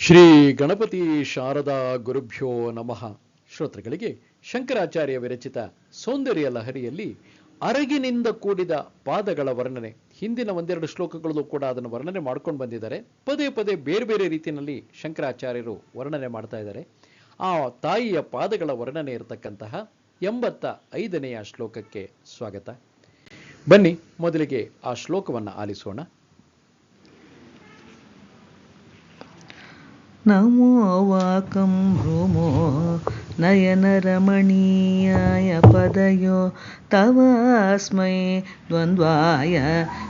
ಶ್ರೀ ಗಣಪತಿ ಶಾರದಾ ಗುರುಭ್ಯೋ ನಮಃ. ಶ್ರೋತೃಗಳಿಗೆ ಶಂಕರಾಚಾರ್ಯ ವಿರಚಿತ ಸೌಂದರ್ಯ ಲಹರಿಯಲ್ಲಿ ಅರಗಿನಿಂದ ಕೂಡಿದ ಪಾದಗಳ ವರ್ಣನೆ. ಹಿಂದಿನ ಒಂದೆರಡು ಶ್ಲೋಕಗಳಲ್ಲೂ ಕೂಡ ಅದನ್ನು ವರ್ಣನೆ ಮಾಡ್ಕೊಂಡು ಬಂದಿದ್ದಾರೆ. ಪದೇ ಪದೇ ಬೇರೆ ಬೇರೆ ರೀತಿಯಲ್ಲಿ ಶಂಕರಾಚಾರ್ಯರು ವರ್ಣನೆ ಮಾಡ್ತಾ ಇದ್ದಾರೆ. ಆ ತಾಯಿಯ ಪಾದಗಳ ವರ್ಣನೆ ಇರತಕ್ಕಂತಹ ಎಂಬತ್ತ ಐದನೆಯ ಶ್ಲೋಕಕ್ಕೆ ಸ್ವಾಗತ. ಬನ್ನಿ, ಮೊದಲಿಗೆ ಆ ಶ್ಲೋಕವನ್ನು ಆಲಿಸೋಣ. नमो वाकं भ्रूमो नयनरमणीयाय पदयो तवास्मै द्वन्द्वाय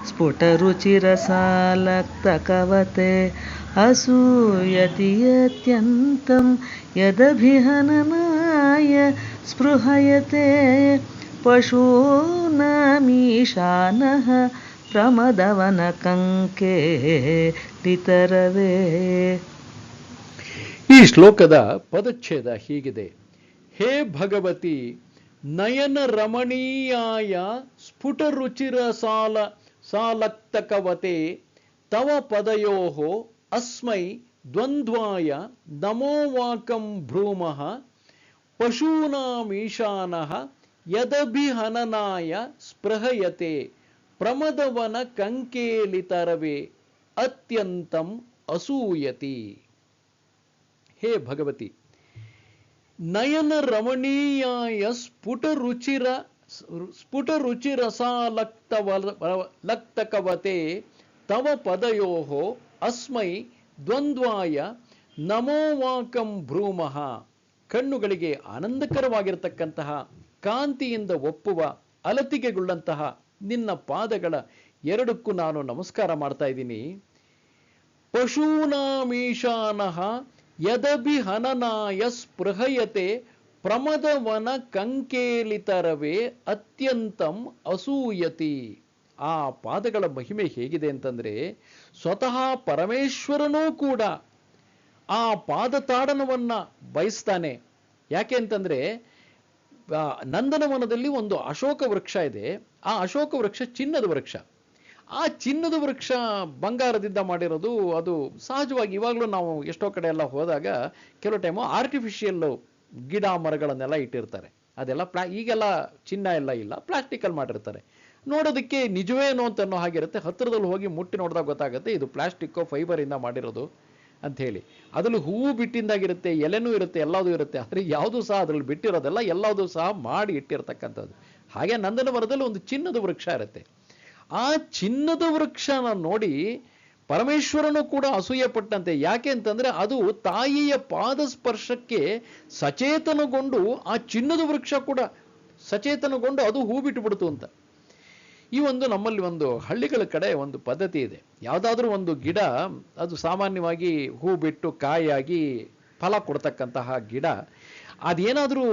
स्फुटरुचिरसालक्तकवते असूयति यत्यन्तं यदभिहननाय स्पृहयते पशूनामीशानः प्रमदवनकङ्के लितरवे ಈ ಶ್ಲೋಕದ ಪದಚ್ಛೇದ ಹೀಗಿದೆ. ಹೇ ಭಗವತಿ, ನಯನ ರಮಣೀಯಾಯ ಸ್ಫುಟ ರುಚಿರ ಸಾಲ ಸಾಲಕ್ತಕವತೆ, ತವ ಪದಯೋ ಅಸ್ಮೈ ದ್ವಂದ್ವಾಯ ನಮೋವಾಕಂ ಭ್ರೂಮಃ ಯದಭಿ ಯದಭಿಹನನಾಯ ಸ್ಪೃಹಯತೆ, ಪ್ರಮದವನ ಕಂಕೇಲಿತರವೇ ಅತ್ಯಂತಂ ಅಸೂಯತಿ. ಹೇ ಭಗವತಿ, ನಯನ ರಮಣೀಯಾಯ ಸ್ಫುಟ ರುಚಿರ, ಸ್ಫುಟ ರುಚಿರಸಾಲಕ್ತವ ಲಕ್ತಕವತೆ ತವ ಪದಯೋ ಅಸ್ಮೈ ದ್ವಂದ್ವಾಯ ನಮೋವಾಕಂ ಭ್ರೂಮಃ. ಕಣ್ಣುಗಳಿಗೆ ಆನಂದಕರವಾಗಿರತಕ್ಕಂತಹ, ಕಾಂತಿಯಿಂದ ಒಪ್ಪುವ, ಅಲತಿಗೆಗೊಳ್ಳಂತಹ ನಿನ್ನ ಪಾದಗಳ ಎರಡಕ್ಕೂ ನಾನು ನಮಸ್ಕಾರ ಮಾಡ್ತಾ ಇದ್ದೀನಿ. ಪಶೂನಾಮೀಶಾನಃ ಯದಭಿಹನನಾಯ ಸ್ಪೃಹಯತೆ ಪ್ರಮದವನ ಕಂಕೇಲಿತರವೇ ಅತ್ಯಂತಂ ಅಸೂಯತಿ. ಆ ಪಾದಗಳ ಮಹಿಮೆ ಹೇಗಿದೆ ಅಂತಂದ್ರೆ ಸ್ವತಃ ಪರಮೇಶ್ವರನೂ ಕೂಡ ಆ ಪಾದತಾಡನವನ್ನ ಬಯಸ್ತಾನೆ. ಯಾಕೆ ಅಂತಂದ್ರೆ ನಂದನವನದಲ್ಲಿ ಒಂದು ಅಶೋಕ ವೃಕ್ಷ ಇದೆ. ಆ ಅಶೋಕ ವೃಕ್ಷ ಚಿನ್ನದ ವೃಕ್ಷ. ಆ ಚಿನ್ನದ ವೃಕ್ಷ ಬಂಗಾರದಿಂದ ಮಾಡಿರೋದು ಅದು ಸಹಜವಾಗಿ ಇವಾಗಲೂ ನಾವು ಎಷ್ಟೋ ಕಡೆ ಎಲ್ಲ ಹೋದಾಗ ಕೆಲವು ಟೈಮು ಆರ್ಟಿಫಿಷಿಯಲ್ ಗಿಡ ಮರಗಳನ್ನೆಲ್ಲ ಇಟ್ಟಿರ್ತಾರೆ. ಅದೆಲ್ಲ ಪ್ಲಾ, ಈಗೆಲ್ಲ ಚಿನ್ನ ಎಲ್ಲ ಇಲ್ಲ ಪ್ಲಾಸ್ಟಿಕಲ್ಲಿ ಮಾಡಿರ್ತಾರೆ. ನೋಡೋದಕ್ಕೆ ನಿಜವೇನೋ ಅಂತ ಅನ್ನೋ ಹಾಗಿರುತ್ತೆ. ಹತ್ತಿರದಲ್ಲಿ ಹೋಗಿ ಮುಟ್ಟಿ ನೋಡಿದಾಗ ಗೊತ್ತಾಗುತ್ತೆ, ಇದು ಪ್ಲಾಸ್ಟಿಕ್ಕೋ ಫೈಬರಿಂದ ಮಾಡಿರೋದು ಅಂತ ಹೇಳಿ. ಅದ್ರಲ್ಲಿ ಹೂವು ಬಿಟ್ಟಿಂದಾಗಿರುತ್ತೆ ಎಲೆನೂ ಇರುತ್ತೆ, ಎಲ್ಲದೂ ಇರುತ್ತೆ, ಆದರೆ ಯಾವುದೂ ಸಹ ಅದರಲ್ಲಿ ಬಿಟ್ಟಿರೋದೆಲ್ಲ, ಎಲ್ಲದೂ ಸಹ ಮಾಡಿ ಇಟ್ಟಿರತಕ್ಕಂಥದ್ದು. ಹಾಗೆ ನಂದನವರದಲ್ಲಿ ಒಂದು ಚಿನ್ನದ ವೃಕ್ಷ ಇರುತ್ತೆ. ಆ ಚಿನ್ನದ ವೃಕ್ಷನ ನೋಡಿ ಪರಮೇಶ್ವರನು ಕೂಡ ಅಸೂಯೆ ಪಟ್ಟಂತೆ ಯಾಕೆ ಅಂತಂದ್ರೆ ಅದು ತಾಯಿಯ ಪಾದ ಸ್ಪರ್ಶಕ್ಕೆ ಸಚೇತನಗೊಂಡು ಆ ಚಿನ್ನದ ವೃಕ್ಷ ಕೂಡ ಸಚೇತನಗೊಂಡು ಅದು ಹೂ ಬಿಟ್ಟುಬಿಡ್ತು ಅಂತ. ಈ ಒಂದು ನಮ್ಮಲ್ಲಿ ಒಂದು ಹಳ್ಳಿಗಳ ಕಡೆ ಒಂದು ಪದ್ಧತಿ ಇದೆ. ಯಾವುದಾದ್ರೂ ಒಂದು ಗಿಡ, ಅದು ಸಾಮಾನ್ಯವಾಗಿ ಹೂ ಬಿಟ್ಟು ಕಾಯಿಯಾಗಿ ಫಲ ಕೊಡ್ತಕ್ಕಂತಹ ಗಿಡ, ಅದೇನಾದರೂ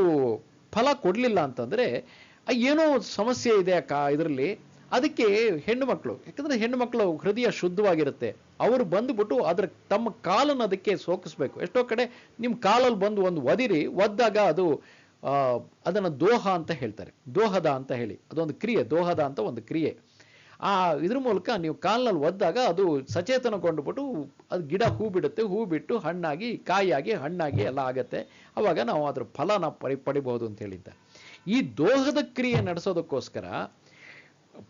ಫಲ ಕೊಡಲಿಲ್ಲ ಅಂತಂದ್ರೆ ಏನೋ ಸಮಸ್ಯೆ ಇದೆ ಕಾ ಇದರಲ್ಲಿ ಅದಕ್ಕೆ ಹೆಣ್ಣು ಮಕ್ಕಳು, ಯಾಕಂದ್ರೆ ಹೆಣ್ಣು ಮಕ್ಕಳು ಹೃದಯ ಶುದ್ಧವಾಗಿರುತ್ತೆ. ಅವರು ಬಂದುಬಿಟ್ಟು ಅದ್ರ ತಮ್ಮ ಕಾಲನ್ನು ಅದಕ್ಕೆ ಸೋಕಿಸ್ಬೇಕು. ಎಷ್ಟೋ ಕಡೆ ನಿಮ್ಮ ಕಾಲಲ್ಲಿ ಬಂದು ಒಂದು ಒದಿರಿ, ಒದ್ದಾಗ ಅದು ಅದನ್ನು ದೋಹ ಅಂತ ಹೇಳ್ತಾರೆ. ದೋಹದ ಅಂತ ಹೇಳಿ. ಅದೊಂದು ಕ್ರಿಯೆ, ದೋಹದ ಅಂತ ಒಂದು ಕ್ರಿಯೆ. ಆ, ಇದ್ರ ಮೂಲಕ ನೀವು ಕಾಲ್ನಲ್ಲಿ ಒದ್ದಾಗ ಅದು ಸಚೇತನಗೊಂಡುಬಿಟ್ಟು ಅದು ಗಿಡ ಹೂ ಬಿಡುತ್ತೆ ಹೂ ಬಿಟ್ಟು ಹಣ್ಣಾಗಿ, ಕಾಯಿಯಾಗಿ, ಹಣ್ಣಾಗಿ ಎಲ್ಲ ಆಗತ್ತೆ. ಅವಾಗ ನಾವು ಅದ್ರ ಫಲನ ಪಡಿ, ಪಡಿಬಹುದು ಅಂತ ಹೇಳಿದ್ದ. ಈ ದೋಹದ ಕ್ರಿಯೆ ನಡೆಸೋದಕ್ಕೋಸ್ಕರ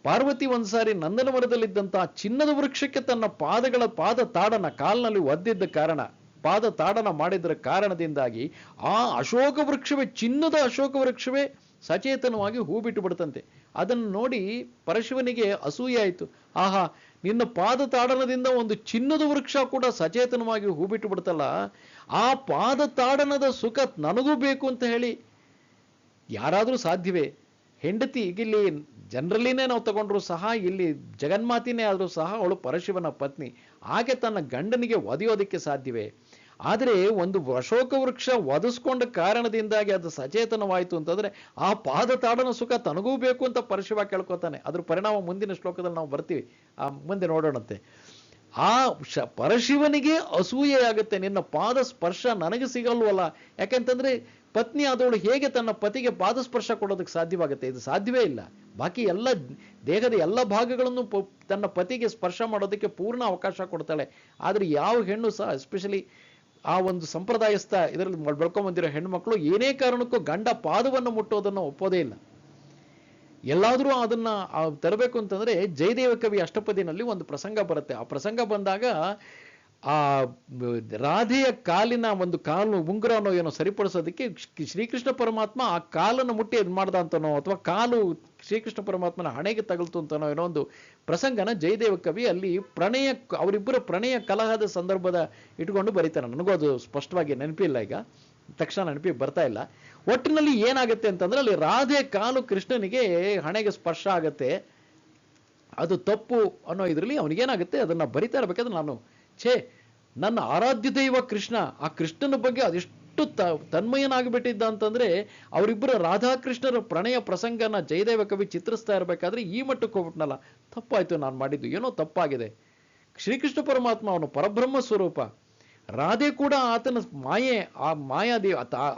ಪಾರ್ವತಿ ಒಂದ್ಸಾರಿ ನಂದನವನದಲ್ಲಿದ್ದಂತಹ ಚಿನ್ನದ ವೃಕ್ಷಕ್ಕೆ ತನ್ನ ಪಾದಗಳ ಪಾದ ತಾಡನ ಕಾಲ್ನಲ್ಲಿ ಒದ್ದಿದ್ದ ಕಾರಣ, ಪಾದ ತಾಡನ ಮಾಡಿದ್ರ ಕಾರಣದಿಂದಾಗಿ ಆ ಅಶೋಕ ವೃಕ್ಷವೇ, ಚಿನ್ನದ ಅಶೋಕ ವೃಕ್ಷವೇ ಸಚೇತನವಾಗಿ ಹೂ ಬಿಟ್ಟು ಬಿಡ್ತಂತೆ. ಅದನ್ನು ನೋಡಿ ಪರಶಿವನಿಗೆ ಅಸೂಯೆ ಆಯಿತು. ಆಹಾ, ನಿನ್ನ ಪಾದ ತಾಡನದಿಂದ ಒಂದು ಚಿನ್ನದ ವೃಕ್ಷ ಕೂಡ ಸಚೇತನವಾಗಿ ಹೂ ಬಿಟ್ಟು ಬಿಡ್ತಲ್ಲ, ಆ ಪಾದ ತಾಡನದ ಸುಖ ನನಗೂ ಬೇಕು ಅಂತ ಹೇಳಿ ಯಾರಾದರೂ ಸಾಧ್ಯವೇ? ಹೆಂಡತಿ ಇಲ್ಲಿ ಜನರಲ್ಲಿನೇ ನಾವು ತಗೊಂಡ್ರು ಸಹ ಇಲ್ಲಿ ಜಗನ್ಮಾತಿನೇ ಆದರೂ ಸಹ ಅವಳು ಪರಶಿವನ ಪತ್ನಿ. ಹಾಗೆ ತನ್ನ ಗಂಡನಿಗೆ ಒದೆಯೋದಕ್ಕೆ ಸಾಧ್ಯವೇ? ಆದರೆ ಒಂದು ಅಶೋಕ ವೃಕ್ಷ ಒದಿಸ್ಕೊಂಡ ಕಾರಣದಿಂದಾಗಿ ಅದು ಸಚೇತನವಾಯಿತು ಅಂತಂದ್ರೆ ಆ ಪಾದ ತಾಡನ ಸುಖ ತನಗೂ ಬೇಕು ಅಂತ ಪರಶಿವ ಕೇಳ್ಕೊತಾನೆ. ಅದ್ರ ಪರಿಣಾಮ ಮುಂದಿನ ಶ್ಲೋಕದಲ್ಲಿ ನಾವು ಬರ್ತೀವಿ. ಆ, ಮುಂದೆ ನೋಡೋಣಂತೆ. ಆ ಶ, ಪರಶಿವನಿಗೆ ಅಸೂಯೆ ಆಗುತ್ತೆ ನಿನ್ನ ಪಾದ ಸ್ಪರ್ಶ ನನಗೆ ಸಿಗಲ್ವಲ್ಲ. ಯಾಕೆಂತಂದ್ರೆ ಪತ್ನಿ ಆದವಳು ಹೇಗೆ ತನ್ನ ಪತಿಗೆ ಪಾದಸ್ಪರ್ಶ ಕೊಡೋದಕ್ಕೆ ಸಾಧ್ಯವಾಗುತ್ತೆ? ಇದು ಸಾಧ್ಯವೇ ಇಲ್ಲ. ಬಾಕಿ ಎಲ್ಲ ದೇಹದ ಎಲ್ಲ ಭಾಗಗಳನ್ನು ಪ- ತನ್ನ ಪತಿಗೆ ಸ್ಪರ್ಶ ಮಾಡೋದಕ್ಕೆ ಪೂರ್ಣ ಅವಕಾಶ ಕೊಡ್ತಾಳೆ. ಆದರೆ ಯಾವ ಹೆಣ್ಣು ಸಹ ಎಸ್ಪೆಷಲಿ ಆ ಒಂದು ಸಂಪ್ರದಾಯಸ್ಥ, ಇದರಲ್ಲಿ ಬೆಳ್ಕೊಂಬಂದಿರೋ ಹೆಣ್ಮಕ್ಳು ಏನೇ ಕಾರಣಕ್ಕೂ ಗಂಡ ಪಾದವನ್ನು ಮುಟ್ಟೋದನ್ನು ಒಪ್ಪೋದೇ ಇಲ್ಲ. ಎಲ್ಲಾದರೂ ಅದನ್ನ ತರಬೇಕು ಅಂತಂದ್ರೆ ಜಯದೇವ ಕವಿ ಅಷ್ಟಪದಿನಲ್ಲಿ ಒಂದು ಪ್ರಸಂಗ ಬರುತ್ತೆ. ಆ ಪ್ರಸಂಗ ಬಂದಾಗ ಆ ರಾಧೆಯ ಕಾಲಿನ ಒಂದು ಕಾಲು ಉಂಗುರನೋ ಏನೋ ಸರಿಪಡಿಸೋದಕ್ಕೆ ಶ್ರೀ- ಶ್ರೀಕೃಷ್ಣ ಪರಮಾತ್ಮ ಆ ಕಾಲನ್ನು ಮುಟ್ಟಿ ಇದು ಮಾಡ್ದ ಅಂತನೋ ಅಥವಾ ಕಾಲು ಶ್ರೀಕೃಷ್ಣ ಪರಮಾತ್ಮನ ಹಣೆಗೆ ತಗಲ್ತು ಅಂತನೋ ಏನೋ ಒಂದು ಪ್ರಸಂಗನ ಜಯದೇವ ಕವಿ ಅಲ್ಲಿ ಪ್ರಣಯ ಅವರಿಬ್ಬರ ಪ್ರಣಯ ಕಲಹದ ಸಂದರ್ಭದ ಇಟ್ಕೊಂಡು ಬರೀತಾನೆ ನನಗೂ ಅದು ಸ್ಪಷ್ಟವಾಗಿ ನೆನಪಿಲ್ಲ ಈಗ. ತಕ್ಷಣ ನೆನಪಿಗೆ ಬರ್ತಾ ಇಲ್ಲ. ಒಟ್ಟಿನಲ್ಲಿ ಏನಾಗುತ್ತೆ ಅಂತಂದ್ರೆ ಅಲ್ಲಿ ರಾಧೆ ಕಾಲು ಕೃಷ್ಣನಿಗೆ ಹಣೆಗೆ ಸ್ಪರ್ಶ ಆಗತ್ತೆ. ಅದು ತಪ್ಪು ಅನ್ನೋ ಇದರಲ್ಲಿ ಅವನಿಗೇನಾಗುತ್ತೆ? ಅದನ್ನ ಬರಿತಾ ಇರಬೇಕಾದ್ರೆ ನಾನು ಛೇ ನನ್ನ ಆರಾಧ್ಯ ದೈವ ಕೃಷ್ಣ, ಆ ಕೃಷ್ಣನ ಬಗ್ಗೆ ಅದೆಷ್ಟು ತ ತನ್ಮಯನಾಗಿಬಿಟ್ಟಿದ್ದ ಅಂತಂದ್ರೆ ಅವರಿಬ್ಬರ ರಾಧಾಕೃಷ್ಣರ ಪ್ರಣಯ ಪ್ರಸಂಗನ ಜಯದೇವ ಕವಿ ಚಿತ್ರಿಸ್ತಾ ಇರಬೇಕಾದ್ರೆ ಈ ಮಟ್ಟಕ್ಕೆ ಹೋಗ್ಬಿಟ್ನಲ್ಲ. ತಪ್ಪಾಯ್ತು ನಾನು ಮಾಡಿದ್ದು. ಏನೋ ತಪ್ಪಾಗಿದೆ. ಶ್ರೀಕೃಷ್ಣ ಪರಮಾತ್ಮ ಅವನು ಪರಬ್ರಹ್ಮ ಸ್ವರೂಪ. ರಾಧೆ ಕೂಡ ಆತನ ಮಾಯೆ, ಆ ಮಾಯಾದಿ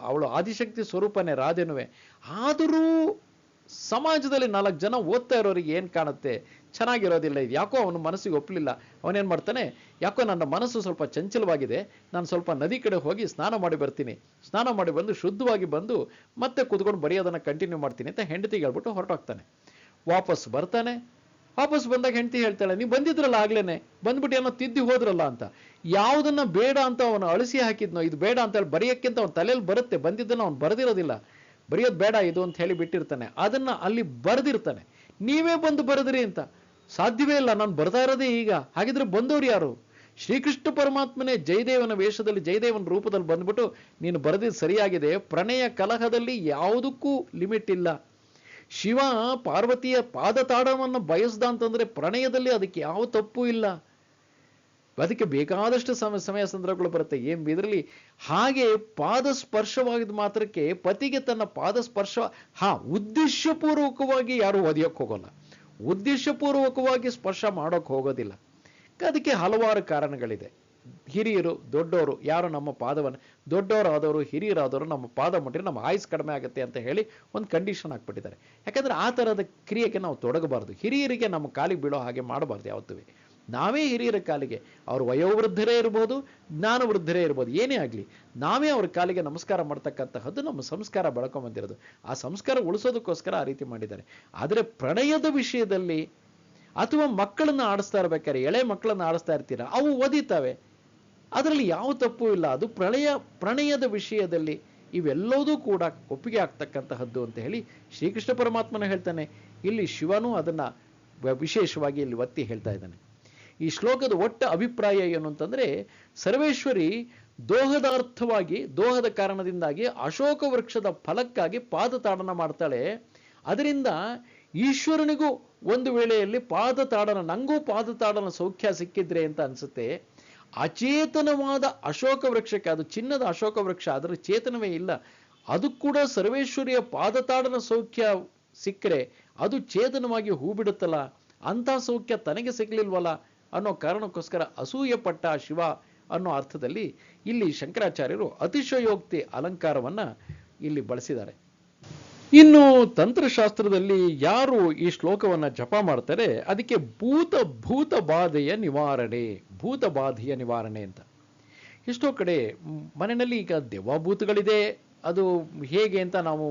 ಅವಳು ಆದಿಶಕ್ತಿ ಸ್ವರೂಪನೇ ರಾಧೆನುವೆ. ಆದರೂ ಸಮಾಜದಲ್ಲಿ ನಾಲ್ಕು ಜನ ಓದ್ತಾ ಇರೋರಿಗೆ ಏನು ಕಾಣುತ್ತೆ? ಚೆನ್ನಾಗಿರೋದಿಲ್ಲ ಇದು. ಯಾಕೋ ಅವನ ಮನಸ್ಸಿಗೆ ಒಪ್ಪಲಿಲ್ಲ ಅವನೇನು ಮಾಡ್ತಾನೆ, ಯಾಕೋ ನನ್ನ ಮನಸ್ಸು ಸ್ವಲ್ಪ ಚಂಚಲವಾಗಿದೆ, ನಾನು ಸ್ವಲ್ಪ ನದಿ ಕಡೆ ಹೋಗಿ ಸ್ನಾನ ಮಾಡಿ ಬರ್ತೀನಿ. ಸ್ನಾನ ಮಾಡಿ ಬಂದು ಶುದ್ಧವಾಗಿ ಬಂದು ಮತ್ತೆ ಕುತ್ಕೊಂಡು ಬರೆಯೋದನ್ನು ಕಂಟಿನ್ಯೂ ಮಾಡ್ತೀನಿ ಅಂತ ಹೆಂಡತಿಗೆ ಹೇಳ್ಬಿಟ್ಟು ಹೊರಟೋಗ್ತಾನೆ. ವಾಪಸ್ ಬರ್ತಾನೆ. ವಾಪಸ್ ಬಂದಾಗ ಹೆಂಡತಿ ಹೇಳ್ತಾಳೆ, ನೀವು ಬಂದಿದ್ರಲ್ಲ ಆಗ್ಲೇನೆ, ಬಂದ್ಬಿಟ್ಟು ಏನೋ ತಿದ್ದಿ ಹೋದ್ರಲ್ಲ ಅಂತ. ಯಾವುದನ್ನ ಬೇಡ ಅಂತ ಅವನು ಅಳಿಸಿ ಹಾಕಿದ್ನೋ, ಇದು ಬೇಡ ಅಂತ ಹೇಳಿ ಬರೆಯಕ್ಕಿಂತ ಅವನ ತಲೆಯಲ್ಲಿ ಬರುತ್ತೆ, ಬಂದಿದ್ದನ್ನು ಅವ್ನು ಬರೆದಿರೋದಿಲ್ಲ. ಬರೆಯೋದು ಬೇಡ ಇದು ಅಂತ ಹೇಳಿ ಬಿಟ್ಟಿರ್ತಾನೆ. ಅದನ್ನ ಅಲ್ಲಿ ಬರೆದಿರ್ತಾನೆ. ನೀವೇ ಬಂದು ಬರೆದ್ರಿ ಅಂತ. ಸಾಧ್ಯವೇ ಇಲ್ಲ, ನಾನು ಬರ್ತಾ ಇರೋದೇ ಈಗ. ಹಾಗಿದ್ರೆ ಬಂದವರು ಯಾರು? ಶ್ರೀಕೃಷ್ಣ ಪರಮಾತ್ಮನೇ ಜಯದೇವನ ವೇಷದಲ್ಲಿ ಜಯದೇವನ ರೂಪದಲ್ಲಿ ಬಂದ್ಬಿಟ್ಟು, ನೀನು ಬರೆದಿದ್ದು ಸರಿಯಾಗಿದೆ. ಪ್ರಣಯ ಕಲಹದಲ್ಲಿ ಯಾವುದಕ್ಕೂ ಲಿಮಿಟ್ ಇಲ್ಲ. ಶಿವ ಪಾರ್ವತಿಯ ಪಾದತಾಡವನ್ನು ಬಯಸ್ದ ಅಂತಂದ್ರೆ ಪ್ರಣಯದಲ್ಲಿ ಅದಕ್ಕೆ ಯಾವ ತಪ್ಪು ಇಲ್ಲ. ಅದಕ್ಕೆ ಬೇಕಾದಷ್ಟು ಸಮಯ ಸಮಯ ಸಂದರ್ಭಗಳು ಬರುತ್ತೆ. ಏನ್ ಇದರಲ್ಲಿ ಹಾಗೆ ಪಾದ ಸ್ಪರ್ಶವಾಗಿದ್ದ ಮಾತ್ರಕ್ಕೆ ಪತಿಗೆ ತನ್ನ ಪಾದ ಸ್ಪರ್ಶ ಹಾ, ಉದ್ದೇಶಪೂರ್ವಕವಾಗಿ ಯಾರು ಒದಿಯಕ್ಕೆ ಹೋಗೋಲ್ಲ. ಉದ್ದೇಶಪೂರ್ವಕವಾಗಿ ಸ್ಪರ್ಶ ಮಾಡೋಕೆ ಹೋಗೋದಿಲ್ಲ. ಅದಕ್ಕೆ ಹಲವಾರು ಕಾರಣಗಳಿದೆ. ಹಿರಿಯರು ದೊಡ್ಡವರು ಯಾರು ನಮ್ಮ ಪಾದವನ್ನು ದೊಡ್ಡವರಾದವರು, ಹಿರಿಯರಾದವರು ನಮ್ಮ ಪಾದ ಮುಟ್ಟರೆ ನಮ್ಮ ಆಯುಸ್ ಕಡಿಮೆ ಆಗುತ್ತೆ ಅಂತ ಹೇಳಿ ಒಂದು ಕಂಡೀಷನ್ ಹಾಕ್ಬಿಟ್ಟಿದ್ದಾರೆ. ಯಾಕಂದ್ರೆ ಆ ಥರದ ಕ್ರಿಯೆಗೆ ನಾವು ತೊಡಗಬಾರ್ದು. ಹಿರಿಯರಿಗೆ ನಮ್ಮ ಕಾಲಿಗೆ ಬೀಳೋ ಹಾಗೆ ಮಾಡಬಾರ್ದು ಯಾವತ್ತೂ. ನಾವೇ ಹಿರಿಯರ ಕಾಲಿಗೆ. ಅವರು ವಯೋವೃದ್ಧರೇ ಇರ್ಬೋದು ಜ್ಞಾನವೃದ್ಧರೇ ಇರ್ಬೋದು, ಏನೇ ಆಗಲಿ. ನಾವೇ ಅವ್ರ ಕಾಲಿಗೆ ನಮಸ್ಕಾರ ಮಾಡ್ತಕ್ಕಂತಹದ್ದು ನಮ್ಮ ಸಂಸ್ಕಾರ ಬೆಳ್ಕೊಂಬಂದಿರೋದು ಆ ಸಂಸ್ಕಾರ ಉಳಿಸೋದಕ್ಕೋಸ್ಕರ ಆ ರೀತಿ ಮಾಡಿದ್ದಾರೆ. ಆದರೆ ಪ್ರಣಯದ ವಿಷಯದಲ್ಲಿ ಅಥವಾ ಮಕ್ಕಳನ್ನ ಆಡಿಸ್ತಾ ಇರ್ಬೇಕಾದ್ರೆ, ಎಳೆ ಮಕ್ಕಳನ್ನ ಆಡಿಸ್ತಾ ಇರ್ತೀರ? ಅವು ಓದಿತಾವೆ. ಅದರಲ್ಲಿ ಯಾವ ತಪ್ಪು ಇಲ್ಲ. ಅದು ಪ್ರಣಯ ಪ್ರಣಯದ ವಿಷಯದಲ್ಲಿ ಇವೆಲ್ಲದೂ ಕೂಡ ಒಪ್ಪಿಗೆ ಆಗ್ತಕ್ಕಂತಹದ್ದು ಅಂತ ಹೇಳಿ ಶ್ರೀಕೃಷ್ಣ ಪರಮಾತ್ಮನ ಹೇಳ್ತಾನೆ. ಇಲ್ಲಿ ಶಿವನೂ ಅದನ್ನ ವಿಶೇಷವಾಗಿ ಇಲ್ಲಿ ಒತ್ತಿ ಹೇಳ್ತಾ ಇದ್ದಾನೆ. ಈ ಶ್ಲೋಕದ ಒಟ್ಟ ಅಭಿಪ್ರಾಯ ಏನು ಅಂತಂದ್ರೆ, ಸರ್ವೇಶ್ವರಿ ದೋಹದಾರ್ಥವಾಗಿ, ದೋಹದ ಕಾರಣದಿಂದಾಗಿ ಅಶೋಕ ವೃಕ್ಷದ ಫಲಕ್ಕಾಗಿ ಪಾದತಾಡನ ಮಾಡ್ತಾಳೆ. ಅದರಿಂದ ಈಶ್ವರನಿಗೂ ಒಂದು ವೇಳೆಯಲ್ಲಿ ಪಾದತಾಡನ, ನಂಗೂ ಪಾದತಾಡನ ಸೌಖ್ಯ ಸಿಕ್ಕಿದ್ರೆ ಅಂತ ಅನ್ಸುತ್ತೆ. ಅಚೇತನವಾದ ಅಶೋಕ ವೃಕ್ಷಕ್ಕೆ, ಅದು ಚಿನ್ನದ ಅಶೋಕ ವೃಕ್ಷ ಅದರ ಚೇತನವೇ ಇಲ್ಲ. ಅದು ಕೂಡ ಸರ್ವೇಶ್ವರಿಯ ಪಾದತಾಡನ ಸೌಖ್ಯ ಸಿಕ್ಕರೆ, ಅದು ಚೇತನವಾಗಿ ಹೂ ಬಿಡುತ್ತಲ್ಲ ಅಂಥ ಸೌಖ್ಯ ತನಗೆ ಸಿಗ್ಲಿಲ್ವಲ್ಲ? ಅನ್ನೋ ಕಾರಣಕ್ಕೋಸ್ಕರ ಅಸೂಯೆ ಪಟ್ಟ ಶಿವ ಅನ್ನೋ ಅರ್ಥದಲ್ಲಿ ಇಲ್ಲಿ ಶಂಕರಾಚಾರ್ಯರು ಅತಿಶಯೋಕ್ತಿ ಅಲಂಕಾರವನ್ನ ಇಲ್ಲಿ ಬಳಸಿದ್ದಾರೆ. ಇನ್ನು ತಂತ್ರಶಾಸ್ತ್ರದಲ್ಲಿ ಯಾರು ಈ ಶ್ಲೋಕವನ್ನ ಜಪ ಮಾಡ್ತಾರೆ, ಅದಕ್ಕೆ ಭೂತ ಭೂತ ಬಾಧೆಯ ನಿವಾರಣೆ, ಭೂತ ಬಾಧೆಯ ನಿವಾರಣೆ ಅಂತ. ಎಷ್ಟೋ ಕಡೆ ಮನೆಯಲ್ಲಿ ಈಗ ದೆವ್ವಭೂತಗಳಿದೆ, ಅದು ಹೇಗೆ ಅಂತ ನಾವು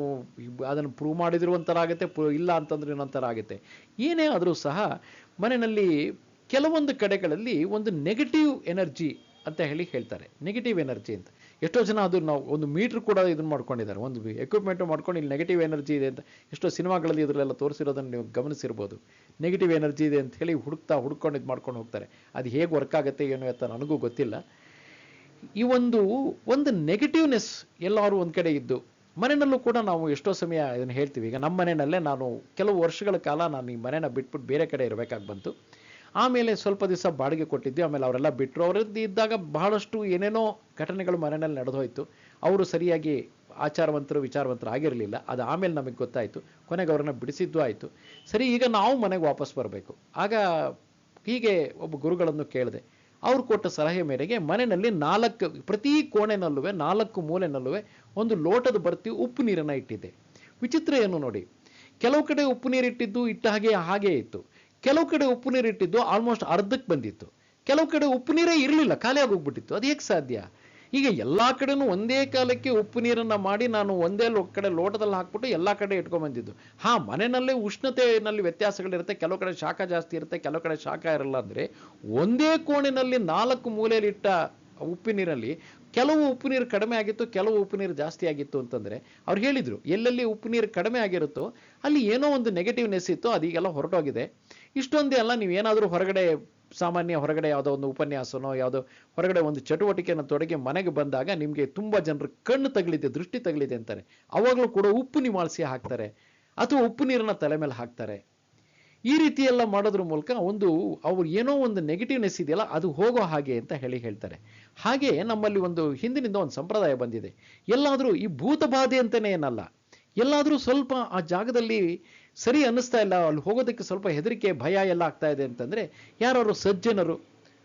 ಅದನ್ನು ಪ್ರೂವ್ ಮಾಡಿದ್ರು ಒಂಥರ ಆಗುತ್ತೆ ಇಲ್ಲ ಅಂತಂದ್ರೆ ಇನ್ನೊಂಥರ ಆಗುತ್ತೆ ಏನೇ ಆದರೂ ಸಹ ಮನೆಯಲ್ಲಿ ಕೆಲವೊಂದು ಕಡೆಗಳಲ್ಲಿ ಒಂದು ನೆಗೆಟಿವ್ ಎನರ್ಜಿ ಅಂತ ಹೇಳಿ ಹೇಳ್ತಾರೆ. ನೆಗೆಟಿವ್ ಎನರ್ಜಿ ಅಂತ. ಎಷ್ಟೋ ಜನ ಅದು ನಾವು ಒಂದು ಮೀಟ್ರ್ ಕೂಡ ಇದನ್ನ ಮಾಡ್ಕೊಂಡಿದ್ದಾರೆ. ಒಂದು ಎಕ್ವಿಪ್ಮೆಂಟ್ ಮಾಡ್ಕೊಂಡು ಇಲ್ಲಿ ನೆಗೆಟಿವ್ ಎನರ್ಜಿ ಇದೆ ಅಂತ. ಎಷ್ಟೋ ಸಿನಿಮಾಗಳಲ್ಲಿ ಇದರಲ್ಲೆಲ್ಲ ತೋರಿಸಿರೋದನ್ನು ನೀವು ಗಮನಿಸಿರ್ಬೋದು. ನೆಗೆಟಿವ್ ಎನರ್ಜಿ ಇದೆ ಅಂತ ಹೇಳಿ ಹುಡುಕ್ತಾ ಹುಡ್ಕೊಂಡು ಇದು ಮಾಡ್ಕೊಂಡು ಹೋಗ್ತಾರೆ. ಅದು ಹೇಗೆ ವರ್ಕ್ ಆಗುತ್ತೆ, ಏನು ಅಂತ ನನಗೂ ಗೊತ್ತಿಲ್ಲ. ಈ ಒಂದು ಒಂದು ನೆಗೆಟಿವ್ನೆಸ್ ಎಲ್ಲರೂ ಒಂದು ಕಡೆ ಇದ್ದು, ಮನೆಯಲ್ಲೂ ಕೂಡ ನಾವು ಎಷ್ಟೋ ಸಮಯ ಇದನ್ನು ಹೇಳ್ತೀವಿ. ಈಗ ನಮ್ಮ ಮನೆಯಲ್ಲೇ ನಾನು ಕೆಲವು ವರ್ಷಗಳ ಕಾಲ ನಾನು ಈ ಮನೆನ ಬಿಟ್ಬಿಟ್ಟು ಬೇರೆ ಕಡೆ ಇರಬೇಕಾಗಿ ಬಂತು. ಆಮೇಲೆ ಸ್ವಲ್ಪ ದಿವಸ ಬಾಡಿಗೆ ಕೊಟ್ಟಿದ್ವಿ ಆಮೇಲೆ ಅವರೆಲ್ಲ ಬಿಟ್ಟರು ಅವರದ್ದು ಇದ್ದಾಗ ಬಹಳಷ್ಟು ಏನೇನೋ ಘಟನೆಗಳು ಮನೆಯಲ್ಲಿ ನಡೆದೋಯ್ತು. ಅವರು ಸರಿಯಾಗಿ ಆಚಾರವಂತರು, ವಿಚಾರವಂತರು ಆಗಿರಲಿಲ್ಲ. ಅದು ಆಮೇಲೆ ನಮಗೆ ಗೊತ್ತಾಯಿತು. ಕೊನೆಗೆ ಅವ್ರನ್ನ ಬಿಡಿಸಿದ್ದು ಆಯಿತು. ಸರಿ, ಈಗ ನಾವು ಮನೆಗೆ ವಾಪಸ್ ಬರಬೇಕು. ಆಗ ಹೀಗೆ ಒಬ್ಬ ಗುರುಗಳನ್ನು ಕೇಳಿದೆ. ಅವ್ರು ಕೊಟ್ಟ ಸಲಹೆ ಮೇರೆಗೆ ಮನೆಯಲ್ಲಿ ನಾಲ್ಕು, ಪ್ರತಿ ಕೋಣೆನಲ್ಲುವೆ, ನಾಲ್ಕು ಮೂಲೆನಲ್ಲುವೆ ಒಂದು ಲೋಟದ ಬರ್ತಿ ಉಪ್ಪು ನೀರನ್ನು ಇಟ್ಟಿದ್ದೆ. ವಿಚಿತ್ರ ಏನು ನೋಡಿ. ಕೆಲವು ಕಡೆ ಉಪ್ಪು ನೀರಿಟ್ಟಿದ್ದು ಇಟ್ಟ ಹಾಗೆ ಹಾಗೇ ಇತ್ತು. ಕೆಲವು ಕಡೆ ಉಪ್ಪು ನೀರಿಟ್ಟಿದ್ದು ಆಲ್ಮೋಸ್ಟ್ ಅರ್ಧಕ್ಕೆ ಬಂದಿತ್ತು. ಕೆಲವು ಕಡೆ ಉಪ್ಪು ನೀರೇ ಇರಲಿಲ್ಲ ಖಾಲಿ ಹೋಗ್ಬಿಟ್ಟಿತ್ತು. ಅದು ಹೇಗೆ ಸಾಧ್ಯ? ಈಗ ಎಲ್ಲ ಕಡೆನೂ ಒಂದೇ ಕಾಲಕ್ಕೆ ಉಪ್ಪು ನೀರನ್ನ ಮಾಡಿ ನಾನು ಒಂದೇ ಕಡೆ ಲೋಟದಲ್ಲಿ ಹಾಕ್ಬಿಟ್ಟು ಎಲ್ಲಾ ಕಡೆ ಇಟ್ಕೊಂಡ್ಬಂದಿದ್ದು ಹಾಂ, ಮನೆಯಲ್ಲೇ ಉಷ್ಣತೆಯಲ್ಲಿ ವ್ಯತ್ಯಾಸಗಳಿರುತ್ತೆ, ಕೆಲವು ಕಡೆ ಶಾಖ ಜಾಸ್ತಿ ಇರುತ್ತೆ, ಕೆಲವು ಕಡೆ ಶಾಖ ಇರಲ್ಲ ಅಂದ್ರೆ ಒಂದೇ ಕೋಣಿನಲ್ಲಿ ನಾಲ್ಕು ಮೂಲೆಯಲ್ಲಿ ಇಟ್ಟ ಉಪ್ಪು ನೀರಲ್ಲಿ ಕೆಲವು ಉಪ್ಪು ನೀರು ಕಡಿಮೆ ಆಗಿತ್ತು, ಕೆಲವು ಉಪ್ಪು ನೀರು ಜಾಸ್ತಿ ಆಗಿತ್ತು ಅಂತಂದ್ರೆ ಅವ್ರು ಹೇಳಿದ್ರು, ಎಲ್ಲೆಲ್ಲಿ ಉಪ್ಪು ನೀರು ಕಡಿಮೆ ಆಗಿರುತ್ತೋ ಅಲ್ಲಿ ಏನೋ ಒಂದು ನೆಗೆಟಿವ್ನೆಸ್ ಇತ್ತು, ಅದೀಗೆಲ್ಲ ಹೊರಟೋಗಿದೆ. ಇಷ್ಟೊಂದೇ ಅಲ್ಲ, ನೀವು ಏನಾದರೂ ಹೊರಗಡೆ, ಸಾಮಾನ್ಯ ಹೊರಗಡೆ ಯಾವುದೋ ಒಂದು ಉಪನ್ಯಾಸನೋ, ಯಾವುದೋ ಹೊರಗಡೆ ಒಂದು ಚಟುವಟಿಕೆಯನ್ನು ತೊಡಗಿ ಮನೆಗೆ ಬಂದಾಗ ನಿಮಗೆ ತುಂಬ ಜನರು ಕಣ್ಣು ತಗಲಿದೆ, ದೃಷ್ಟಿ ತಗಲಿದೆ ಅಂತಾರೆ. ಅವಾಗಲೂ ಕೂಡ ಉಪ್ಪು ನಿವಾಳಿಸಿ ಹಾಕ್ತಾರೆ, ಅಥವಾ ಉಪ್ಪು ನೀರನ್ನ ತಲೆ ಮೇಲೆ ಹಾಕ್ತಾರೆ. ಈ ರೀತಿ ಎಲ್ಲ ಮಾಡೋದ್ರ ಮೂಲಕ ಒಂದು ಅವ್ರು ಏನೋ ಒಂದು ನೆಗೆಟಿವ್ನೆಸ್ ಇದೆಯಲ್ಲ, ಅದು ಹೋಗೋ ಹಾಗೆ ಅಂತ ಹೇಳಿ ಹೇಳ್ತಾರೆ. ಹಾಗೆ ನಮ್ಮಲ್ಲಿ ಒಂದು ಹಿಂದಿನಿಂದ ಒಂದು ಸಂಪ್ರದಾಯ ಬಂದಿದೆ. ಎಲ್ಲಾದರೂ ಈ ಭೂತ ಬಾಧೆ ಅಂತಾನೆ ಏನಲ್ಲ, ಎಲ್ಲಾದರೂ ಸ್ವಲ್ಪ ಆ ಜಾಗದಲ್ಲಿ ಸರಿ ಅನ್ನಿಸ್ತಾ ಇಲ್ಲ, ಅಲ್ಲಿ ಹೋಗೋದಕ್ಕೆ ಸ್ವಲ್ಪ ಹೆದರಿಕೆ, ಭಯ ಎಲ್ಲ ಆಗ್ತಾ ಇದೆ ಅಂತಂದ್ರೆ ಯಾರು ಸಜ್ಜನರು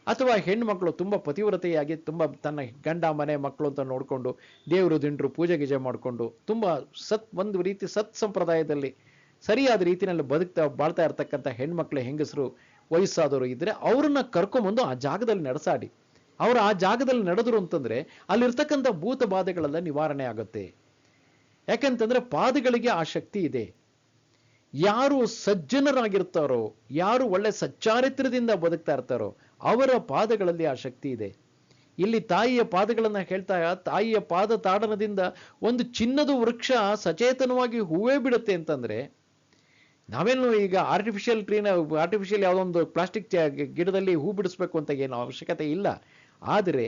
ಅಥವಾ ಹೆಣ್ಮಕ್ಳು ತುಂಬ ಪತಿವ್ರತೆಯಾಗಿ ತುಂಬ ತನ್ನ ಗಂಡ, ಮನೆ ಮಕ್ಕಳು ಅಂತ ನೋಡಿಕೊಂಡು ದೇವರು, ದಿಂಡ್ರು ಪೂಜೆ, ಗೀಜೆ ಮಾಡಿಕೊಂಡು ತುಂಬ ಸತ್, ಒಂದು ರೀತಿ ಸತ್ ಸಂಪ್ರದಾಯದಲ್ಲಿ ಸರಿಯಾದ ರೀತಿಯಲ್ಲಿ ಬದುಕ್ತಾ, ಬಾಳ್ತಾ ಇರ್ತಕ್ಕಂಥ ಹೆಣ್ಮಕ್ಳು, ಹೆಂಗಸರು, ವಯಸ್ಸಾದವರು ಇದ್ದರೆ ಅವ್ರನ್ನ ಕರ್ಕೊಂಬಂದು ಆ ಜಾಗದಲ್ಲಿ ನಡೆಸಾಡಿ. ಅವರು ಆ ಜಾಗದಲ್ಲಿ ನಡೆದ್ರು ಅಂತಂದ್ರೆ ಅಲ್ಲಿರ್ತಕ್ಕಂಥ ಭೂತ ಬಾಧೆಗಳೆಲ್ಲ ನಿವಾರಣೆ ಆಗುತ್ತೆ. ಯಾಕಂತಂದ್ರೆ ಪಾದಗಳಿಗೆ ಆ ಶಕ್ತಿ ಇದೆ. ಯಾರು ಸಜ್ಜನರಾಗಿರ್ತಾರೋ, ಯಾರು ಒಳ್ಳೆ ಸಚ್ಚಾರಿತ್ರದಿಂದ ಬದುಕ್ತಾ ಇರ್ತಾರೋ, ಅವರ ಪಾದಗಳಲ್ಲಿ ಆ ಶಕ್ತಿ ಇದೆ. ಇಲ್ಲಿ ತಾಯಿಯ ಪಾದಗಳನ್ನ ಹೇಳ್ತಾ, ತಾಯಿಯ ಪಾದ ತಾಡನದಿಂದ ಒಂದು ಚಿನ್ನದ ವೃಕ್ಷ ಸಚೇತನವಾಗಿ ಹೂವೇ ಬಿಡುತ್ತೆ ಅಂತಂದ್ರೆ, ನಾವೇನು ಈಗ ಆರ್ಟಿಫಿಷಿಯಲ್ ಟ್ರೀನ ಆರ್ಟಿಫಿಷಿಯಲ್ ಯಾವುದೊಂದು ಪ್ಲಾಸ್ಟಿಕ್ ಗಿಡದಲ್ಲಿ ಹೂ ಬಿಡಿಸ್ಬೇಕು ಅಂತ ಏನು ಅವಶ್ಯಕತೆ ಇಲ್ಲ. ಆದರೆ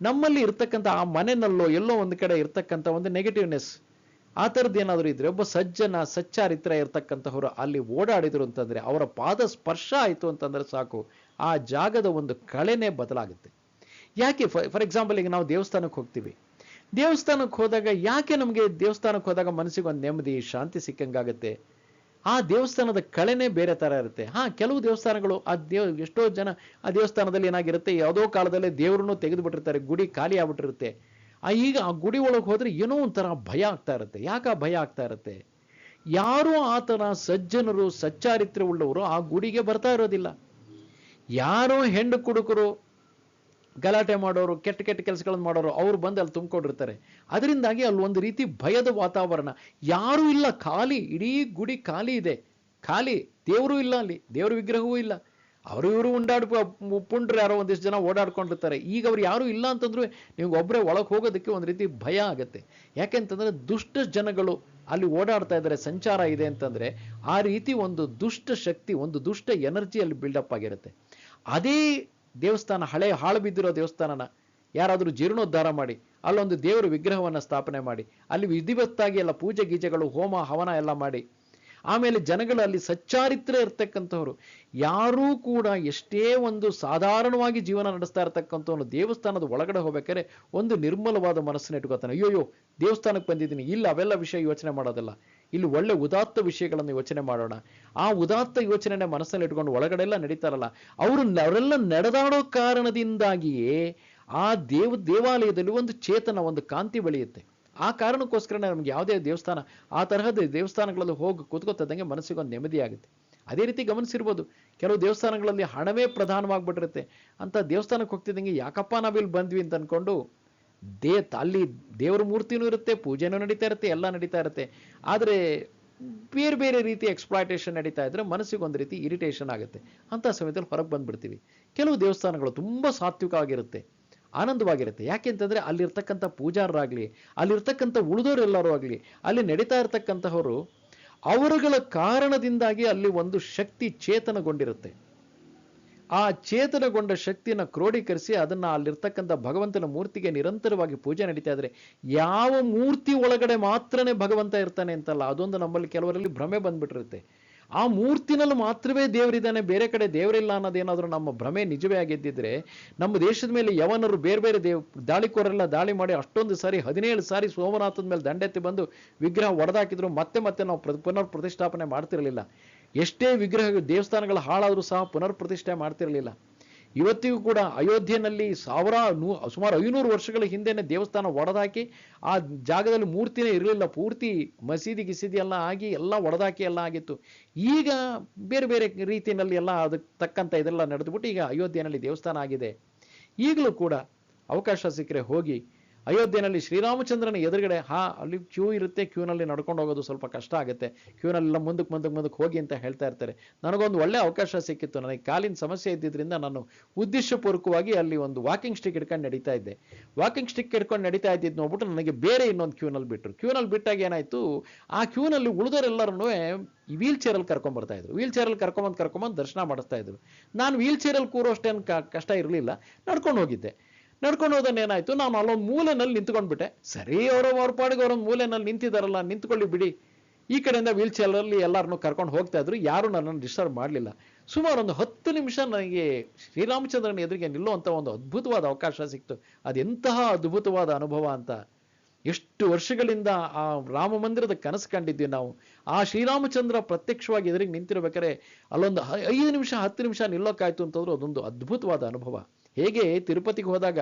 ನಮ್ಮಲ್ಲಿ ಇರ್ತಕ್ಕಂಥ ಆ ಮನೆನಲ್ಲೋ ಎಲ್ಲೋ ಒಂದು ಕಡೆ ಇರ್ತಕ್ಕಂಥ ಒಂದು ನೆಗೆಟಿವ್ನೆಸ್ ಆ ಥರದ್ದು ಏನಾದರೂ ಇದ್ರೆ ಒಬ್ಬ ಸಜ್ಜನ, ಸಚ್ಚಾರಿತ್ರ ಇರ್ತಕ್ಕಂಥವ್ರು ಅಲ್ಲಿ ಓಡಾಡಿದ್ರು ಅಂತಂದ್ರೆ ಅವರ ಪಾದ ಸ್ಪರ್ಶ ಆಯಿತು ಅಂತಂದ್ರೆ ಸಾಕು. ಆ ಜಾಗದ ಒಂದು ಕಳೆನೇ ಬದಲಾಗುತ್ತೆ. ಯಾಕೆ? ಫಾರ್ ಎಕ್ಸಾಂಪಲ್ ಈಗ ನಾವು ದೇವಸ್ಥಾನಕ್ಕೆ ಹೋಗ್ತೀವಿ. ದೇವಸ್ಥಾನಕ್ಕೆ ಹೋದಾಗ ಯಾಕೆ ನಮಗೆ ದೇವಸ್ಥಾನಕ್ಕೆ ಹೋದಾಗ ಮನಸ್ಸಿಗೆ ಒಂದು ನೆಮ್ಮದಿ, ಶಾಂತಿ ಸಿಕ್ಕಂಗಾಗುತ್ತೆ? ಆ ದೇವಸ್ಥಾನದ ಕಳೆನೇ ಬೇರೆ ತರ ಇರುತ್ತೆ. ಹಾ, ಕೆಲವು ದೇವಸ್ಥಾನಗಳು ಆ ದೇವ್, ಎಷ್ಟೋ ಜನ ಆ ದೇವಸ್ಥಾನದಲ್ಲಿ ಏನಾಗಿರುತ್ತೆ? ಯಾವುದೋ ಕಾಲದಲ್ಲಿ ದೇವ್ರನ್ನು ತೆಗೆದುಬಿಟ್ಟಿರ್ತಾರೆ, ಗುಡಿ ಖಾಲಿ ಆಗ್ಬಿಟ್ಟಿರುತ್ತೆ. ಈಗ ಆ ಗುಡಿ ಒಳಗೆ ಹೋದರೆ ಏನೋ ಒಂಥರ ಭಯ ಆಗ್ತಾ ಇರುತ್ತೆ. ಯಾಕೆ ಆ ಭಯ ಆಗ್ತಾ ಇರುತ್ತೆ? ಯಾರೂ ಆತನ ಸಜ್ಜನರು ಸಚ್ಚಾರಿತ್ರ್ಯ ಉಳ್ಳವರು ಆ ಗುಡಿಗೆ ಬರ್ತಾ ಇರೋದಿಲ್ಲ. ಯಾರೋ ಹೆಣ್ಣು ಕುಡುಕರು ಗಲಾಟೆ ಮಾಡೋರು, ಕೆಟ್ಟ ಕೆಟ್ಟ ಕೆಲಸಗಳನ್ನು ಮಾಡೋರು, ಅವ್ರು ಬಂದು ಅಲ್ಲಿ ತುಂಬಿಕೊಂಡಿರ್ತಾರೆ. ಅದರಿಂದಾಗಿ ಅಲ್ಲಿ ಒಂದು ರೀತಿ ಭಯದ ವಾತಾವರಣ. ಯಾರೂ ಇಲ್ಲ, ಖಾಲಿ, ಇಡೀ ಗುಡಿ ಖಾಲಿ ಇದೆ. ಖಾಲಿ, ದೇವರೂ ಇಲ್ಲ ಅಲ್ಲಿ, ದೇವ್ರ ವಿಗ್ರಹವೂ ಇಲ್ಲ. ಅವರು ಇವರು ಉಂಡಾಡ್ ಪುಂಡ್ರು ಯಾರೋ ಒಂದಿಷ್ಟು ಜನ ಓಡಾಡ್ಕೊಂಡಿರ್ತಾರೆ. ಈಗ ಅವ್ರು ಯಾರು ಇಲ್ಲ ಅಂತಂದ್ರೆ ನೀವು ಒಬ್ಬರೇ ಒಳಗೆ ಹೋಗೋದಕ್ಕೆ ಒಂದು ರೀತಿ ಭಯ ಆಗುತ್ತೆ. ಯಾಕೆಂತಂದ್ರೆ ದುಷ್ಟ ಜನಗಳು ಅಲ್ಲಿ ಓಡಾಡ್ತಾ ಇದ್ದಾರೆ, ಸಂಚಾರ ಇದೆ ಅಂತಂದ್ರೆ ಆ ರೀತಿ ಒಂದು ದುಷ್ಟ ಶಕ್ತಿ, ಒಂದು ದುಷ್ಟ ಎನರ್ಜಿ ಅಲ್ಲಿ ಬಿಲ್ಡಪ್ ಆಗಿರುತ್ತೆ. ಅದೇ ದೇವಸ್ಥಾನ, ಹಳೆ ಹಾಳು ಬಿದ್ದಿರೋ ದೇವಸ್ಥಾನನ ಯಾರಾದರೂ ಜೀರ್ಣೋದ್ಧಾರ ಮಾಡಿ, ಅಲ್ಲೊಂದು ದೇವರ ವಿಗ್ರಹವನ್ನ ಸ್ಥಾಪನೆ ಮಾಡಿ, ಅಲ್ಲಿ ವಿಧಿವತ್ತಾಗಿ ಎಲ್ಲ ಪೂಜೆ ಗೀಜೆಗಳು, ಹೋಮ, ಹವನ ಎಲ್ಲ ಮಾಡಿ ಆಮೇಲೆ ಜನಗಳು ಅಲ್ಲಿ ಸಚ್ಚಾರಿತ್ರ ಇರ್ತಕ್ಕಂಥವ್ರು. ಯಾರೂ ಕೂಡ ಎಷ್ಟೇ ಒಂದು ಸಾಧಾರಣವಾಗಿ ಜೀವನ ನಡೆಸ್ತಾ ಇರ್ತಕ್ಕಂಥವನು ದೇವಸ್ಥಾನದ ಒಳಗಡೆ ಹೋಗ್ಬೇಕಾದ್ರೆ ಒಂದು ನಿರ್ಮಲವಾದ ಮನಸ್ಸನ್ನ ಇಟ್ಕೋತಾನೆ ಅಯ್ಯೋಯ್ಯೋ, ದೇವಸ್ಥಾನಕ್ಕೆ ಬಂದಿದ್ದೀನಿ. ಇಲ್ಲ, ಅವೆಲ್ಲ ವಿಷಯ ಯೋಚನೆ ಮಾಡೋದಲ್ಲ. ಇಲ್ಲಿ ಒಳ್ಳೆ ಉದಾತ್ತ ವಿಷಯಗಳನ್ನು ಯೋಚನೆ ಮಾಡೋಣ. ಆ ಉದಾತ್ತ ಯೋಚನೆನ ಮನಸ್ಸಲ್ಲಿ ಇಟ್ಕೊಂಡು ಒಳಗಡೆ ಎಲ್ಲ ನಡೀತಾರಲ್ಲ. ಅವರು ಅವರೆಲ್ಲ ನಡೆದಾಡೋ ಕಾರಣದಿಂದಾಗಿಯೇ ಆ ದೇವ, ದೇವಾಲಯದಲ್ಲಿ ಒಂದು ಚೇತನ, ಒಂದು ಕಾಂತಿ ಬೆಳೆಯುತ್ತೆ. ಆ ಕಾರಣಕ್ಕೋಸ್ಕರ ನಮ್ಗೆ ಯಾವುದೇ ದೇವಸ್ಥಾನ, ಆ ತರಹದ ದೇವಸ್ಥಾನಗಳಲ್ಲಿ ಹೋಗಿ ಕೂತ್ಕೋತದಂಗೆ ಮನಸ್ಸಿಗೆ ಒಂದು ನೆಮ್ಮದಿ ಆಗುತ್ತೆ. ಅದೇ ರೀತಿ ಗಮನಿಸಿರ್ಬೋದು, ಕೆಲವು ದೇವಸ್ಥಾನಗಳಲ್ಲಿ ಹಣವೇ ಪ್ರಧಾನವಾಗ್ಬಿಟ್ಟಿರುತ್ತೆ. ಅಂತ ದೇವಸ್ಥಾನಕ್ಕೆ ಹೋಗ್ತಿದ್ದಂಗೆ, ಯಾಕಪ್ಪ ನಾವಿಲ್ಲಿ ಬಂದ್ವಿ ಅಂತ ಅನ್ಕೊಂಡು, ದೇ, ಅಲ್ಲಿ ದೇವರ ಮೂರ್ತಿನೂ ಇರುತ್ತೆ, ಪೂಜೆನೂ ನಡೀತಾ ಇರುತ್ತೆ, ಎಲ್ಲ ನಡೀತಾ ಇರುತ್ತೆ. ಆದರೆ ಬೇರೆ ಬೇರೆ ರೀತಿ ಎಕ್ಸ್ಪ್ಲಾಯ್ಟೇಷನ್ ನಡೀತಾ ಇದ್ರೆ ಮನಸ್ಸಿಗೆ ಒಂದು ರೀತಿ ಇರಿಟೇಷನ್ ಆಗುತ್ತೆ. ಅಂತ ಸಮಯದಲ್ಲಿ ಹೊರಗೆ ಬಂದ್ಬಿಡ್ತೀವಿ. ಕೆಲವು ದೇವಸ್ಥಾನಗಳು ತುಂಬಾ ಸಾತ್ವಿಕ ಆಗಿರುತ್ತೆ ಆನಂದವಾಗಿರುತ್ತೆ. ಯಾಕೆಂತಂದರೆ ಅಲ್ಲಿರ್ತಕ್ಕಂಥ ಪೂಜಾರರಾಗಲಿ, ಅಲ್ಲಿರ್ತಕ್ಕಂಥ ಉಳಿದವರೆಲ್ಲರೂ ಆಗಲಿ, ಅಲ್ಲಿ ನಡೀತಾ ಇರ್ತಕ್ಕಂತಹವರು ಅವರುಗಳ ಕಾರಣದಿಂದಾಗಿ ಅಲ್ಲಿ ಒಂದು ಶಕ್ತಿ ಚೇತನಗೊಂಡಿರುತ್ತೆ. ಆ ಚೇತನಗೊಂಡ ಶಕ್ತಿಯನ್ನು ಕ್ರೋಢೀಕರಿಸಿ ಅದನ್ನ ಅಲ್ಲಿರ್ತಕ್ಕಂಥ ಭಗವಂತನ ಮೂರ್ತಿಗೆ ನಿರಂತರವಾಗಿ ಪೂಜೆ ನಡೀತಾ ಇದ್ರೆ ಯಾವ ಮೂರ್ತಿ ಒಳಗಡೆ ಮಾತ್ರನೇ ಭಗವಂತ ಇರ್ತಾನೆ ಅಂತಲ್ಲ, ಅದೊಂದು ನಮ್ಮಲ್ಲಿ ಕೆಲವರಲ್ಲಿ ಭ್ರಮೆ ಬಂದ್ಬಿಟ್ಟಿರುತ್ತೆ. ಆ ಮೂರ್ತಿನಲ್ಲಿ ಮಾತ್ರವೇ ದೇವರಿದ್ದಾನೆ, ಬೇರೆ ಕಡೆ ದೇವರಿಲ್ಲ ಅನ್ನೋದೇನಾದರೂ ನಮ್ಮ ಭ್ರಮೆ ನಿಜವೇ ಆಗಿದ್ದಿದ್ರೆ ನಮ್ಮ ದೇಶದ ಮೇಲೆ ಯವನರು ಬೇರೆ ಬೇರೆ ದೇವ್ ದಾಳಿಕೋರೆಲ್ಲ ದಾಳಿ ಮಾಡಿ ಅಷ್ಟೊಂದು ಸಾರಿ, ಹದಿನೇಳು ಸಾರಿ ಸೋಮನಾಥದ ಮೇಲೆ ದಂಡೆತ್ತಿ ಬಂದು ವಿಗ್ರಹ ಒಡೆದಾಕಿದ್ರು ಮತ್ತೆ ಮತ್ತೆ ನಾವು ಪುನರ್ ಪ್ರತಿಷ್ಠಾಪನೆ ಮಾಡ್ತಿರಲಿಲ್ಲ. ಎಷ್ಟೇ ವಿಗ್ರಹ ದೇವಸ್ಥಾನಗಳು ಹಾಳಾದರೂ ಸಹ ಪುನರ್ ಪ್ರತಿಷ್ಠೆ ಮಾಡ್ತಿರಲಿಲ್ಲ. ಇವತ್ತಿಗೂ ಕೂಡ ಅಯೋಧ್ಯೆಯಲ್ಲಿ ಸಾವಿರ ನೂ, ಸುಮಾರು ಐನೂರು ವರ್ಷಗಳ ಹಿಂದೆನೇ ದೇವಸ್ಥಾನ ಒಡೆದಾಕಿ, ಆ ಜಾಗದಲ್ಲಿ ಮೂರ್ತಿನೇ ಇರಲಿಲ್ಲ, ಪೂರ್ತಿ ಮಸೀದಿ ಗಿಸೀದಿ ಎಲ್ಲ ಆಗಿ, ಎಲ್ಲ ಒಡೆದಾಕಿ ಎಲ್ಲ ಆಗಿತ್ತು. ಈಗ ಬೇರೆ ಬೇರೆ ರೀತಿಯಲ್ಲಿ ಎಲ್ಲ ಅದಕ್ಕೆ ತಕ್ಕಂಥ ಇದೆಲ್ಲ ನಡೆದ್ಬಿಟ್ಟು ಈಗ ಅಯೋಧ್ಯೆಯಲ್ಲಿ ದೇವಸ್ಥಾನ ಆಗಿದೆ. ಈಗಲೂ ಕೂಡ ಅವಕಾಶ ಸಿಕ್ಕರೆ ಹೋಗಿ ಅಯೋಧ್ಯೆಯಲ್ಲಿ ಶ್ರೀರಾಮಚಂದ್ರನ ಎದುರುಗಡೆ, ಹಾ, ಅಲ್ಲಿ ಕ್ಯೂ ಇರುತ್ತೆ ಕ್ಯೂನಲ್ಲಿ ನಡ್ಕೊಂಡು ಹೋಗೋದು ಸ್ವಲ್ಪ ಕಷ್ಟ ಆಗುತ್ತೆ. ಕ್ಯೂನಲ್ಲೆಲ್ಲ ಮುಂದಕ್ಕೆ ಮುಂದಕ್ಕೆ ಮುಂದಕ್ಕೆ ಹೋಗಿ ಅಂತ ಹೇಳ್ತಾ ಇರ್ತಾರೆ. ನನಗೊಂದು ಒಳ್ಳೆ ಅವಕಾಶ ಸಿಕ್ಕಿತ್ತು. ನನಗೆ ಕಾಲಿನ ಸಮಸ್ಯೆ ಇದ್ದಿದ್ದರಿಂದ ನಾನು ಉದ್ದೇಶಪೂರ್ವಕವಾಗಿ ಅಲ್ಲಿ ಒಂದು ವಾಕಿಂಗ್ ಸ್ಟಿಕ್ ಹಿಡ್ಕೊಂಡು ನಡೀತಾ ಇದ್ದೆ. ವಾಕಿಂಗ್ ಸ್ಟಿಕ್ ಹಿಡ್ಕೊಂಡು ನಡೀತಾ ಇದ್ದಿದ್ದು ನೋಡ್ಬಿಟ್ಟು ನನಗೆ ಬೇರೆ ಇನ್ನೊಂದು ಕ್ಯೂನಲ್ಲಿ ಬಿಟ್ಟರು ಕ್ಯೂನಲ್ಲಿ ಬಿಟ್ಟಾಗ ಏನಾಯಿತು, ಆ ಕ್ಯೂನಲ್ಲಿ ಉಳಿದೋರೆಲ್ಲರೂ ವೀಲ್ ಚೇರಲ್ಲಿ ಕರ್ಕೊಂಡು ಬರ್ತಾ ಇದ್ರು. ವೀಲ್ ಚೇರಲ್ಲಿ ಕರ್ಕೊಂಬಂದು ಕರ್ಕೊಂಬಂದು ದರ್ಶನ ಮಾಡಿಸ್ತಾ ಇದ್ರು. ನಾನು ವೀಲ್ ಚೇರಲ್ಲಿ ಕೂರೋಷ್ಟೇನು ಕಷ್ಟ ಇರಲಿಲ್ಲ. ನಡ್ಕೊಂಡು ಹೋಗಿದ್ದೆ. ನಡ್ಕೊಂಡು ಹೋದನ್ ಏನಾಯ್ತು? ನಾನು ಅಲ್ಲೊಂದು ಮೂಲೆನಲ್ಲಿ ನಿಂತ್ಕೊಂಡ್ಬಿಟ್ಟೆ. ಸರಿ, ಅವರ ಅವ್ರ ಪಾಡಿಗೆ ಅವರೊಂದು ಮೂಲೆನಲ್ಲಿ ನಿಂತಿದ್ದಾರಲ್ಲ ನಿಂತ್ಕೊಳ್ಳಿ ಬಿಡಿ. ಈ ಕಡೆಯಿಂದ ವೀಲ್ ಚೇರಲ್ಲಿ ಎಲ್ಲರನ್ನೂ ಕರ್ಕೊಂಡು ಹೋಗ್ತಾ ಇದ್ರು. ಯಾರು ನನ್ನನ್ನು ಡಿಸ್ಟರ್ಬ್ ಮಾಡಲಿಲ್ಲ. ಸುಮಾರು ಒಂದು ಹತ್ತು ನಿಮಿಷ ನನಗೆ ಶ್ರೀರಾಮಚಂದ್ರನ ಎದುರಿಗೆ ನಿಲ್ಲುವಂಥ ಒಂದು ಅದ್ಭುತವಾದ ಅವಕಾಶ ಸಿಕ್ತು. ಅದೆಂತಹ ಅದ್ಭುತವಾದ ಅನುಭವ ಅಂತ. ಎಷ್ಟು ವರ್ಷಗಳಿಂದ ಆ ರಾಮ ಮಂದಿರದ ಕನಸು ಕಂಡಿದ್ವಿ ನಾವು. ಆ ಶ್ರೀರಾಮಚಂದ್ರ ಪ್ರತ್ಯಕ್ಷವಾಗಿ ಎದುರಿಗೆ ನಿಂತಿರ್ಬೇಕಾದ್ರೆ ಅಲ್ಲೊಂದು ಐದು ನಿಮಿಷ, ಹತ್ತು ನಿಮಿಷ ನಿಲ್ಲೋಕ್ಕಾಯ್ತು ಅಂತಂದ್ರೆ ಅದೊಂದು ಅದ್ಭುತವಾದ ಅನುಭವ. ಹೇಗೆ ತಿರುಪತಿಗೆ ಹೋದಾಗ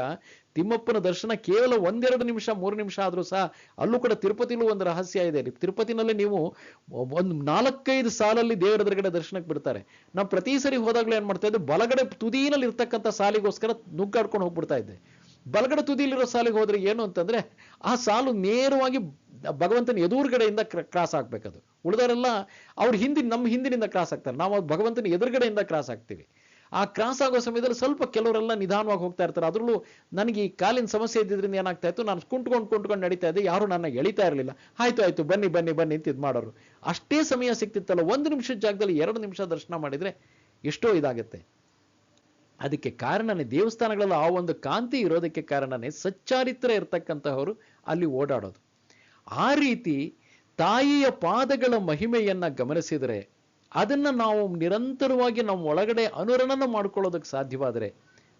ತಿಮ್ಮಪ್ಪನ ದರ್ಶನ ಕೇವಲ ಒಂದೆರಡು ನಿಮಿಷ, ಮೂರು ನಿಮಿಷ ಆದರೂ ಸಹ ಅಲ್ಲೂ ಕೂಡ ತಿರುಪತಿಲೂ ಒಂದು ರಹಸ್ಯ ಇದೆ. ತಿರುಪತಿನಲ್ಲಿ ನೀವು ಒಂದು ನಾಲ್ಕೈದು ಸಾಲಲ್ಲಿ ದೇವರ ಎದುರುಗಡೆ ದರ್ಶನಕ್ಕೆ ಬಿಡ್ತಾರೆ. ನಾವು ಪ್ರತಿ ಸರಿ ಹೋದಾಗಲೂ ಏನು ಮಾಡ್ತಾ ಇದ್ದೆ, ಬಲಗಡೆ ತುದಿನಲ್ಲಿ ಇರ್ತಕ್ಕಂಥ ಸಾಲಿಗೋಸ್ಕರ ನುಗ್ಗಾಡ್ಕೊಂಡು ಹೋಗ್ಬಿಡ್ತಾ ಇದ್ದೆ. ಬಲಗಡೆ ತುದಿಲಿರೋ ಸಾಲಿಗೆ ಹೋದ್ರೆ ಏನು ಅಂತಂದ್ರೆ ಆ ಸಾಲು ನೇರವಾಗಿ ಭಗವಂತನ ಎದುರುಗಡೆಯಿಂದ ಕ್ರಾಸ್ ಆಗ್ಬೇಕದು. ಉಳಿದವರೆಲ್ಲ ಅವ್ರ ಹಿಂದಿನ ನಮ್ಮ ಹಿಂದಿನಿಂದ ಕ್ರಾಸ್ ಆಗ್ತಾರೆ. ನಾವು ಭಗವಂತನ ಎದುರುಗಡೆಯಿಂದ ಕ್ರಾಸ್ ಆಗ್ತೀವಿ. ಆ ಕ್ರಾಸ್ ಆಗೋ ಸಮಯದಲ್ಲಿ ಸ್ವಲ್ಪ ಕೆಲವರೆಲ್ಲ ನಿಧಾನವಾಗಿ ಹೋಗ್ತಾ ಇರ್ತಾರೆ. ಅದರಲ್ಲೂ ನನಗೆ ಈ ಕಾಲಿನ ಸಮಸ್ಯೆ ಇದ್ದಿದ್ರಿಂದ ಏನಾಗ್ತಾ ಇತ್ತು? ನಾನು ಕುಂಟ್ಕೊಂಡು ಕುಂಟ್ಕೊಂಡು ನಡೀತಾ ಇದ್ದೆ. ಯಾರು ನನ್ನ ಎಳಿತಾ ಇರಲಿಲ್ಲ. ಆಯ್ತು ಆಯ್ತು, ಬನ್ನಿ ಬನ್ನಿ ಬನ್ನಿ ಅಂತ ಇದು ಮಾಡೋರು. ಅಷ್ಟೇ ಸಮಯ ಸಿಕ್ತಿತ್ತಲ್ಲ. ಒಂದು ನಿಮಿಷದ ಜಾಗದಲ್ಲಿ ಎರಡು ನಿಮಿಷ ದರ್ಶನ ಮಾಡಿದ್ರೆ ಎಷ್ಟೋ ಇದಾಗುತ್ತೆ. ಅದಕ್ಕೆ ಕಾರಣನೇ ದೇವಸ್ಥಾನಗಳಲ್ಲಿ ಆ ಒಂದು ಕಾಂತಿ ಇರೋದಕ್ಕೆ ಕಾರಣನೇ ಸಚ್ಚಾರಿತ್ರ ಇರ್ತಕ್ಕಂತಹವರು ಅಲ್ಲಿ ಓಡಾಡೋದು. ಆ ರೀತಿ ತಾಯಿಯ ಪಾದಗಳ ಮಹಿಮೆಯನ್ನ ಗಮನಿಸಿದರೆ ಅದನ್ನ ನಾವು ನಿರಂತರವಾಗಿ ನಮ್ಮ ಒಳಗಡೆ ಅನುರಣನ ಮಾಡ್ಕೊಳ್ಳೋದಕ್ಕೆ ಸಾಧ್ಯವಾದರೆ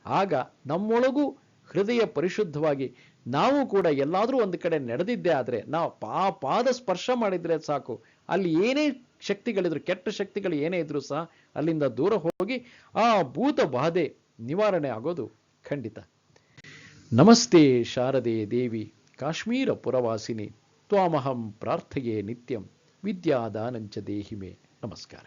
ಆಗ ನಮ್ಮೊಳಗೂ ಹೃದಯ ಪರಿಶುದ್ಧವಾಗಿ ನಾವು ಕೂಡ ಎಲ್ಲಾದರೂ ಒಂದು ಕಡೆ ನಡೆದಿದ್ದೇ ಆದರೆ ನಾವು ಪಾ ಪಾದ ಸ್ಪರ್ಶ ಮಾಡಿದ್ರೆ ಸಾಕು. ಅಲ್ಲಿ ಏನೇ ಶಕ್ತಿಗಳಿದ್ರು, ಕೆಟ್ಟ ಶಕ್ತಿಗಳು ಏನೇ ಇದ್ರೂ ಸಹ ಅಲ್ಲಿಂದ ದೂರ ಹೋಗಿ ಆ ಭೂತ ಬಾಧೆ ನಿವಾರಣೆ ಆಗೋದು ಖಂಡಿತ. ನಮಸ್ತೆ ಶಾರದೆ ದೇವಿ, ಕಾಶ್ಮೀರ ಪುರವಾಸಿನಿ, ತ್ವಾಮಹಂ ಪ್ರಾರ್ಥೆಯೇ ನಿತ್ಯಂ, ವಿದ್ಯಾದಾನಂಚ ದೇಹಿಮೆ. ನಮಸ್ಕಾರ